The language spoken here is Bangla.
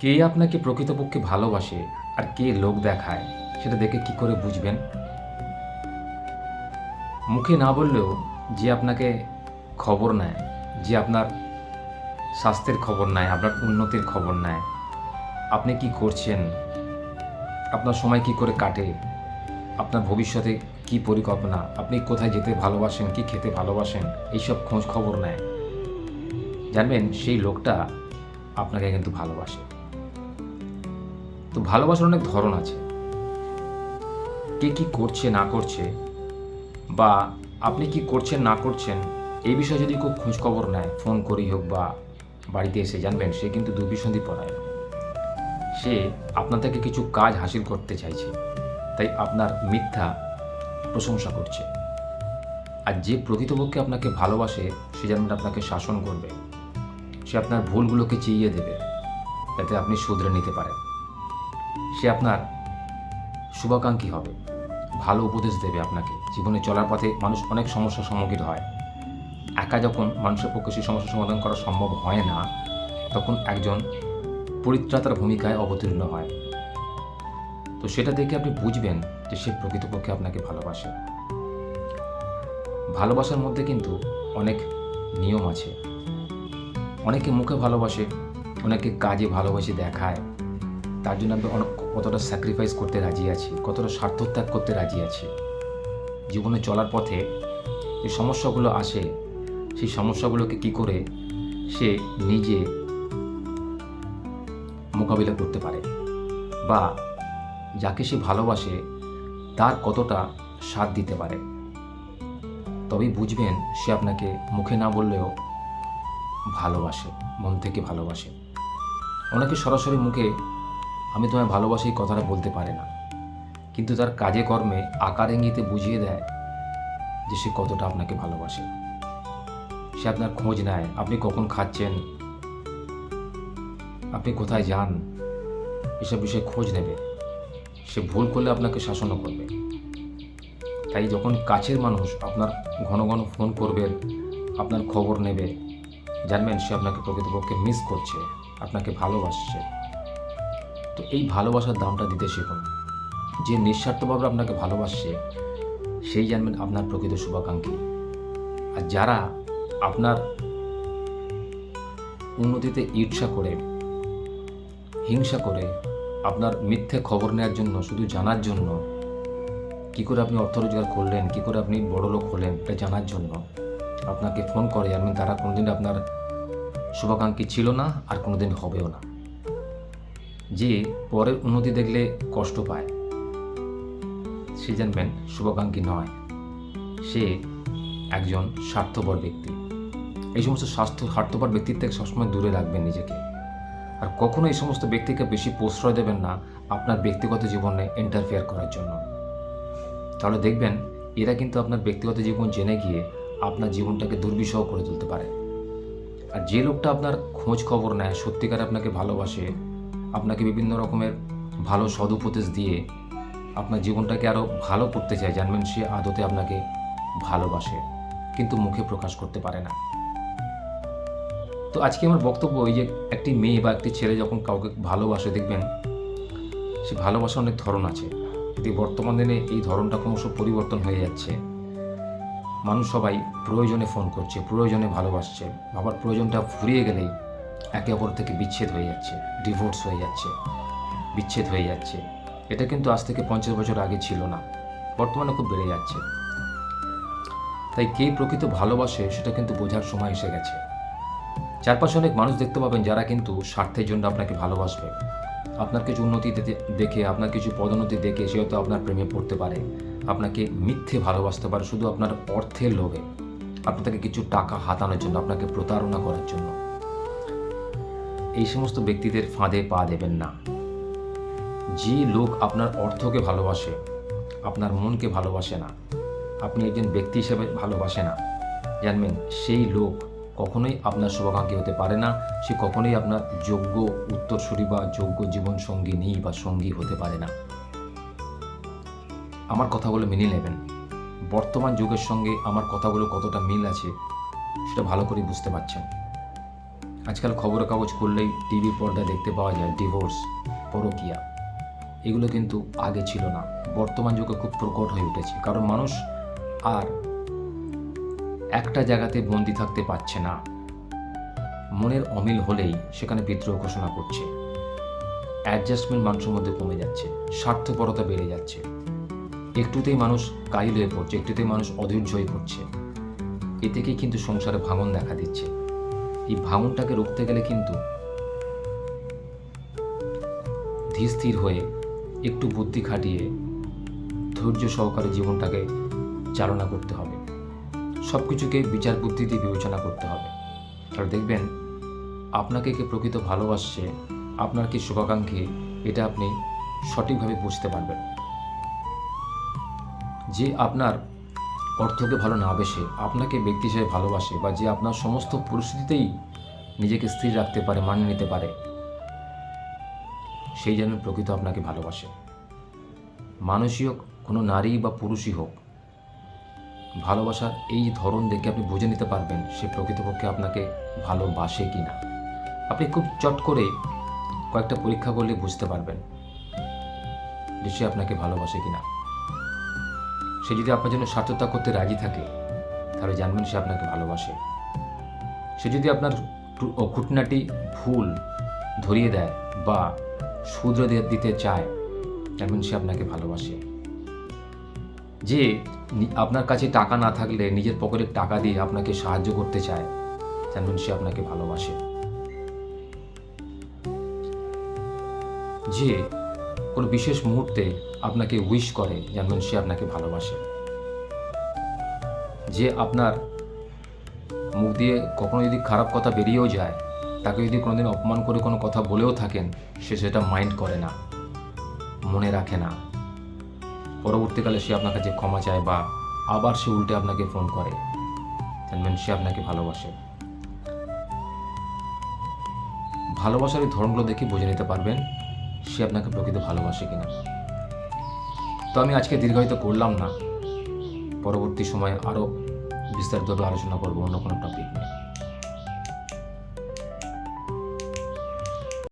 কে আপনাকে প্রকৃতপক্ষে ভালোবাসে আর কে লোক দেখায়, সেটা দেখে কি করে বুঝবেন? মুখে না বললেও যে আপনাকে খবর নেয়, যে আপনার স্বাস্থ্যের খবর নেয়, আপনার উন্নতির খবর নেয়, আপনি কি করছেন? আপনার সময় কি করে কাটে? আপনার ভবিষ্যতে কি পরিকল্পনা? আপনি কোথায় যেতে ভালোবাসেন, কি খেতে ভালোবাসেন, এইসব খোঁজ খবর নেয়। জানবেন সেই লোকটা আপনাকে কিন্তু ভালোবাসে। তো ভালোবাসার অনেক ধরন আছে। কে কি করছে, না করছে, বা আপনি কি করছেন, না করছেন, এই বিষয়ে যদি খুব খোঁজখবর নেয়, ফোন করেই হোক বা বাড়িতে এসে জানবেন, সে কিন্তু দুর্বিসন্ধি পড়ায় সে আপনার থেকে কিছু কাজ হাসিল করতে চাইছে, তাই আপনার মিথ্যা প্রশংসা করছে। আর যে প্রকৃতপক্ষে আপনাকে ভালোবাসে, সে যেমন আপনাকে শাসন করবে, সে আপনার ভুলগুলোকে চিইয়ে দেবে যাতে আপনি শুধরে নিতে পারেন। সে আপনার শুভাকাঙ্ক্ষী হবে। ভালো উপদেশ দেবে আপনাকে। জীবনে চলার পথে মানুষ অনেক সমস্যার সম্মুখীন হয়। একা যখন মানুষের পক্ষে সেই সমস্যার সমাধান করা সম্ভব হয় না, তখন একজন পরিত্রাতার ভূমিকায় অবতীর্ণ হয়। তো সেটা দেখে আপনি বুঝবেন যে সে প্রকৃতপক্ষে আপনাকে ভালোবাসে। ভালোবাসার মধ্যে কিন্তু অনেক নিয়ম আছে। অনেকে মুখে ভালোবাসে, অনেকে কাজে ভালোবাসে দেখায়। তার জন্য আমি অনেক কতটা স্যাক্রিফাইস করতে রাজি আছি, কতটা স্বার্থত্যাগ করতে রাজি আছি। জীবনে চলার পথে যে সমস্যাগুলো আসে, সেই সমস্যাগুলোকে কি করে সে নিজে মোকাবিলা করতে পারে বা যাকে সে ভালোবাসে, তার কতটা সাথ দিতে পারে। তবেই বুঝবেন সে আপনাকে মুখে না বললেও ভালোবাসে, মন থেকে ভালোবাসে। অনেকে সরাসরি মুখে আমি তোমায় ভালোবাসি কথাটা বলতে পারে না। কিন্তু তার কাজে কর্মে আকার ইঙ্গিতে বুঝিয়ে দেয় যে সে কতটা আপনাকে ভালোবাসে। সে আপনার খোঁজ নেয়, আপনি কখন খাচ্ছেন, আপনি কোথায় যান, এসব বিষয়ে খোঁজ নেবে। সে ভুল করলে আপনাকে শাসনও করবে। তাই যখন কাছের মানুষ আপনার ঘন ঘন ফোন করবেন আপনার খবর নেবে, জানবেন সে আপনাকে প্রকৃতপক্ষে মিস করছে, আপনাকে ভালোবাসছে। তো এই ভালোবাসার দামটা দিতে শিখুন যে নিঃস্বার্থভাবে আপনাকে ভালোবাসছে, সেই জানবেন আপনার প্রকৃত শুভাকাঙ্ক্ষী। আর যারা আপনার উন্নতিতে ঈর্ষা করে, হিংসা করে, আপনার মিথ্যে খবর নেওয়ার জন্য, শুধু জানার জন্য, কি করে আপনি অর্থ রোজগার করলেন, কী করে আপনি বড় লোক হলেন, এটা জানার জন্য আপনাকে ফোন করে। জানবেন তারা কোনোদিন আপনার শুভাকাঙ্ক্ষী ছিল না, আর কোনোদিন হবেও না। যে পরের উন্নতি দেখলে কষ্ট পায়। সে জানবেন শুভাকাঙ্ক্ষী নয়। সে একজন স্বার্থপর ব্যক্তি। এই সমস্ত স্বাস্থ্য, স্বার্থপর ব্যক্তির থেকে সবসময় দূরে রাখবেন নিজেকে। আর কখনো এই সমস্ত ব্যক্তিকে বেশি প্রশ্রয় দেবেন না আপনার ব্যক্তিগত জীবনে ইন্টারফেয়ার করার জন্য। তাহলে দেখবেন এরা কিন্তু আপনার ব্যক্তিগত জীবন জেনে গিয়ে আপনার জীবনটাকে দুর্বিষহ করে তুলতে পারে। আর যে লোকটা আপনার খোঁজ খবর নেয়, সত্যিকার আপনাকে ভালোবাসে আপনাকে বিভিন্ন রকমের ভালো সদুপদেশ দিয়ে আপনার জীবনটাকে আরও ভালো করতে চায়, জানবেন সে আদতে আপনাকে ভালোবাসে, কিন্তু মুখে প্রকাশ করতে পারে না। তো আজকে আমার বক্তব্য ওই যে একটি মেয়ে বা একটি ছেলে যখন কাউকে ভালোবাসে, দেখবেন সে ভালোবাসার অনেক ধরন আছে। কিন্তু বর্তমান দিনে এই ধরনটা ক্রমশ পরিবর্তন হয়ে যাচ্ছে। মানুষ সবাই প্রয়োজনে ফোন করছে, প্রয়োজনে ভালোবাসছে। আবার প্রয়োজনটা ফুরিয়ে গেলেই একে অপর থেকে বিচ্ছেদ হয়ে যাচ্ছে ডিভোর্স হয়ে যাচ্ছে, বিচ্ছেদ হয়ে যাচ্ছে। এটা কিন্তু আজ থেকে পঞ্চাশ বছর আগে ছিল না, বর্তমানে খুব বেড়ে যাচ্ছে। তাই কে প্রকৃত ভালোবাসে সেটা কিন্তু বোঝার সময় এসে গেছে। চারপাশে অনেক মানুষ দেখতে পাবেন যারা কিন্তু স্বার্থের জন্য আপনাকে ভালোবাসবে। আপনার কিছু উন্নতি দেখে, আপনার কিছু পদোন্নতি দেখে সে হয়তো আপনার প্রেমে পড়তে পারে। আপনাকে মিথ্যে ভালোবাসতে পারে শুধু আপনার অর্থের লোভে। আপনার থেকে কিছু টাকা হাতানোর জন্য, আপনাকে প্রতারণা করার জন্য। এই সমস্ত ব্যক্তিদের ফাঁদে পা দেবেন না। যে লোক আপনার অর্থকে ভালোবাসে, আপনার মনকে ভালোবাসে না, আপনি একজন ব্যক্তি হিসেবে ভালোবাসে না, জানবেন সেই লোক কখনোই আপনার শুভাকাঙ্ক্ষী হতে পারে না, সে কখনোই আপনার যোগ্য উত্তরসূরি বা যোগ্য জীবন সঙ্গী নেই বা সঙ্গী হতে পারে না। আমার কথাগুলো মেনে নেবেন। বর্তমান যুগের সঙ্গে আমার কথাগুলো কতটা মিল আছে, সেটা ভালো করে বুঝতে পারছেন। আজকাল খবরের কাগজ খুললেই টিভি পর্দায় দেখতে পাওয়া যায় ডিভোর্স পরকিয়া। এগুলো কিন্তু আগে ছিল না। বর্তমান যুগে খুব প্রকট হয়ে উঠেছে। কারণ মানুষ আর একটা জায়গাতে বন্দি থাকতে পারছে না। মনের অমিল হলেই সেখানে বিদ্রোহ ঘোষণা করছে। অ্যাডজাস্টমেন্ট মানুষের মধ্যে কমে যাচ্ছে। স্বার্থপরতা বেড়ে যাচ্ছে। একটুতেই মানুষ কাহিল হয়ে পড়ছে, একটুতেই মানুষ অধৈর্য হয়ে পড়ছে। এ থেকেই কিন্তু সংসারে ভাঙন দেখা দিচ্ছে। এই ভাঙনটাকে রুখতে গেলে কিন্তু ধীর হয়ে একটু বুদ্ধি খাটিয়ে ধৈর্য সহকারে জীবনটাকে চালনা করতে হবে। সব কিছুকে বিচার বুদ্ধি দিয়ে বিবেচনা করতে হবে। তাহলে দেখবেন, আপনাকে কে প্রকৃত ভালোবাসছে, আপনার কি শুভাকাঙ্ক্ষী, এটা আপনি সঠিকভাবে বুঝতে পারবেন। যে আপনার অর্থকে ভালো না বেসে, আপনাকে ব্যক্তি হিসেবে ভালোবাসে বা যে আপনার সমস্ত পরিস্থিতিতেই নিজেকে স্থির রাখতে পারে, মানিয়ে নিতে পারে, সেই যেন প্রকৃত আপনাকে ভালোবাসে। মানুষই হোক, কোনো নারী বা পুরুষই হোক, ভালোবাসার এই ধরন দেখে আপনি বুঝে নিতে পারবেন সে প্রকৃতপক্ষে আপনাকে ভালোবাসে কি না। আপনি খুব চট করে কয়েকটা পরীক্ষা করলে বুঝতে পারবেন যে সে আপনাকে ভালোবাসে কি না। সে যদি আপনার জন্য স্বার্থতা করতে রাজি থাকে, তাহলে জানবেন সে আপনাকে ভালোবাসে। সে যদি আপনার খুঁটনাটি ভুল ধরিয়ে দেয় বা শুধরে দিতে চায়, জানবেন সে আপনাকে ভালোবাসে। যে আপনার কাছে টাকা না থাকলে নিজের পকেটে টাকা দিয়ে আপনাকে সাহায্য করতে চায়, জানবেন সে আপনাকে ভালোবাসে। যে কোনো বিশেষ মুহূর্তে আপনাকে উইশ করে জানবেন সে আপনাকে ভালোবাসে। যে আপনার মুখ দিয়ে কখনো যদি খারাপ কথা বেরিয়েও যায়, তাকে যদি কোনোদিন অপমান করে কোনো কথা বলেও থাকেন, সে সেটা মাইন্ড করে না, মনে রাখে না। পরবর্তীকালে সে আপনার কাছে ক্ষমা চায় বা আবার সে উল্টে আপনাকে ফোন করে জানবেন সে আপনাকে ভালোবাসে। ভালোবাসার এই ধরনগুলো দেখে বুঝে নিতে পারবেন সে আপনাকে প্রকৃত ভালোবাসে কিনা। তো আমি আজকে দীর্ঘায়িত করলাম না। পরবর্তী সময়ে আরও বিস্তারিতভাবে আলোচনা করব অন্য কোনো টপিক